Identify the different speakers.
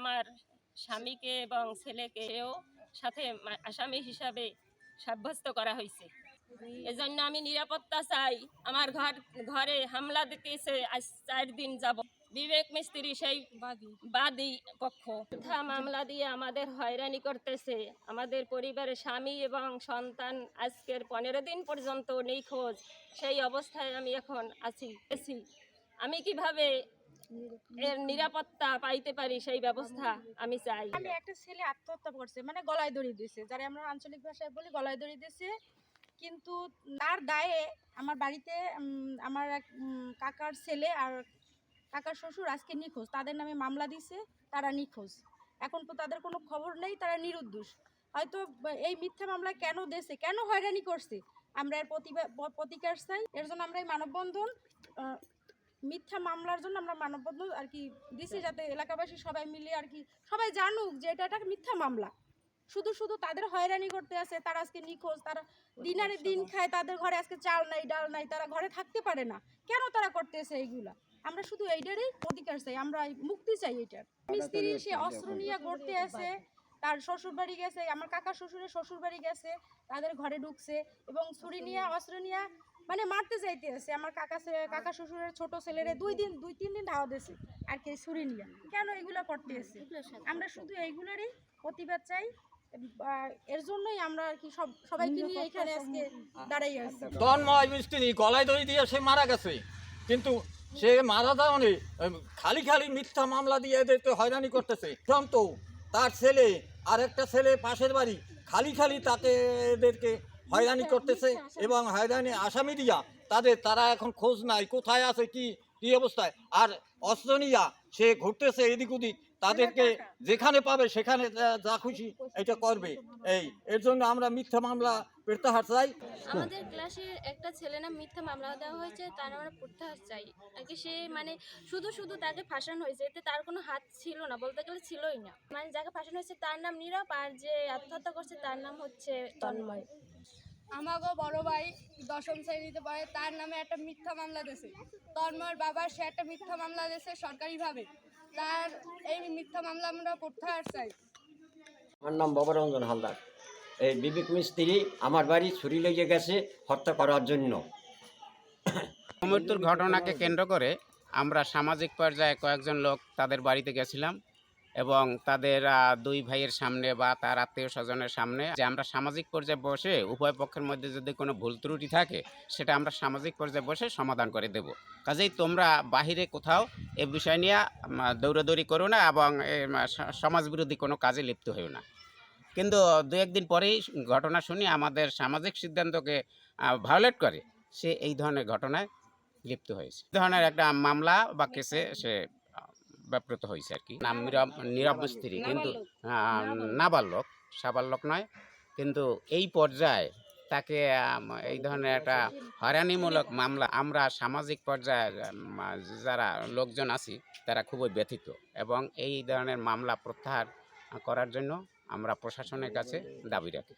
Speaker 1: আমার স্বামীকে এবং ছেলেকেও সাথে আসামি হিসাবে সাব্যস্ত করা হয়েছে। এজন্য আমি নিরাপত্তা চাই। আমার ঘর ঘরে হামলা দিতেছে আজ চার দিন যাব বিবেক মিস্ত্রি সেই বাদী। পক্ষ। মিথ্যা মামলা দিয়ে আমাদের হয়রানি করতেছে। আমাদের পরিবারের স্বামী এবং সন্তান আজকের পনেরো দিন পর্যন্ত নিখোঁজ। সেই অবস্থায় আমি এখন আছি। আছি। আমি কীভাবে এর নিরাপত্তা পাইতে পারি সেই ব্যবস্থা আমি চাই।
Speaker 2: আমি একটা ছেলে আত্মহত্যা করছে মানে গলায় দড়ি দিয়েছে যারা আমরা আঞ্চলিক ভাষায় বলি গলায় দড়ি দিয়েছে কিন্তু তার দায়ে আমার বাড়িতে আমার এক কাকার ছেলে আর কাকার শ্বশুর আজকে নিখোঁজ। তাদের নামে মামলা দিছে, তারা নিখোঁজ। এখন তো তাদের কোনো খবর নেই, তারা নিরুদ্দোষ। হয়তো এই মিথ্যা মামলা কেন দেশে কেন হয়রানি করছে? আমরা এর প্রতিকার চাই। এর জন্য আমরা এই মানববন্ধন মিথ্যা মামলার জন্য আমরা মানববন্ধন আর কি দিছি যাতে এলাকাবাসী সবাই মিলে আর কি সবাই জানুক যে এটা একটা মিথ্যা মামলা। শুধু শুধু তাদের হয়রানি করতে আছে তারা আজকে নিখোঁজ তারা দিনারে দিন খায় তাদের ঘরে আজকে চাল নাই ডাল নাই তারা ঘরে থাকতে পারে না। কেন তারা করতেছে এইগুলা? আমরা শুধু এইটারই অধিকার চাই আমরা মুক্তি চাই এটার। মিস্ত্রি সে অস্ত্র নিয়ে গড়তে আছে তার শ্বশুর বাড়ি গেছে আমার কাকা শ্বশুরের শ্বশুর বাড়ি গেছে তাদের ঘরে ঢুকছে এবং ছুরি নিয়ে। অস্ত্র নিয়ে মানে মারতে যাইতে আছে আমার কাকা কাকা শ্বশুরের ছোট ছেলেরে দুই দিন দুই তিন দিন ধাওয়া দিয়েছে। আর কি ছুরি নিয়ে কেন এগুলো করতে আছে আমরা শুধু এইগুলোরই প্রতিবাদ চাই। এর জন্যই আমরা আর কি সব সবাইকে নিয়ে এখানে আজকে দাঁড়াই আছি।
Speaker 3: তন্ময় মিস্ত্রি গলায় দড়ি দিয়ে সে মারা গেছে। কিন্তু সে মারা যাওয়ানি খালি খালি মিথ্যা মামলা দিয়ে এদেরকে হয়রানি করতেছে। তো তার ছেলে আর একটা ছেলে পাশের বাড়ি খালি খালি তাকে এদেরকে হয়রানি করতেছে এবং হয়রানি আসামি দিয়া তাদের তারা এখন খোঁজ নাই কোথায় আছে কি কী অবস্থায়? আর অস্ত্র নিয়া সে ঘুরতেছে এদিক ওদিক তাদেরকে যেখানে পাবে সেখানে যা- খুশি এটা করবে। এই এর জন্য আমরা মিথ্যা মামলা প্রত্যাহার চাই।
Speaker 4: আমাদের ক্লাসের একটা ছেলে না মিথ্যা মামলা দেওয়া হয়েছে তার আমরা প্রত্যাহার চাই। কি সে মানে শুধু শুধু তাকে ফাঁসানো হয়েছে এতে তার কোনো হাত ছিল না বলতে গেলে ছিলই না। মানে যাকে ফাঁসানো হয়েছে তার নাম নীরব আর যে আত্মহত্যা করছে তার নাম হচ্ছে তন্ময়।
Speaker 5: আমাগো বড় ভাই দশম শ্রেণীতে পড়ে তার নামে একটা মিথ্যা মামলা দিয়েছে। তন্ময়ের বাবার সে একটা মিথ্যা মামলা দিয়েছে সরকারিভাবে। তার এই মিথ্যা মামলা আমরা প্রত্যাহার চাই।
Speaker 6: আমার নাম ববরঞ্জন হালদার। এই বিবেক মিস্ত্রি আমার বাড়ি ছুরি লেগে গেছে হত্যা করার জন্য।
Speaker 7: মৃত্যুর ঘটনাকে কেন্দ্র করে আমরা সামাজিক পর্যায়ে কয়েকজন লোক তাদের বাড়িতে গেছিলাম। এবং তাদের দুই ভাইয়ের সামনে বা তার আত্মীয় স্বজনের সামনে যে আমরা সামাজিক পর্যায়ে বসে উভয় পক্ষের মধ্যে যদি কোনো ভুল ত্রুটি থাকে, সেটা আমরা সামাজিক পর্যায়ে বসে সমাধান করে দেব। কাজেই তোমরা বাহিরে কোথাও এ বিষয় নিয়ে দৌড়াদৌড়ি করো না এবং সমাজবিরোধী কোনো কাজে লিপ্ত হইও না। কিন্তু দু একদিন পরেই ঘটনা শুনি আমাদের সামাজিক সিদ্ধান্তকে ভায়োলেট করে, সে এই ধরনের ঘটনায় লিপ্ত হয়েছে। ধরনের একটা মামলা বা কেসে সে ব্যাপৃত হয়েছে আর কি নাম নীরব নীরব মিস্ত্রি কিন্তু নাবালক। সাবালক নয় কিন্তু এই পর্যায়ে তাকে এই ধরনের একটা হয়রানিমূলক মামলা আমরা সামাজিক পর্যায়ে যারা লোকজন আছি তারা খুবই ব্যথিত। এবং এই ধরনের মামলা প্রত্যাহার করার জন্য আমরা প্রশাসনের কাছে দাবি রাখি।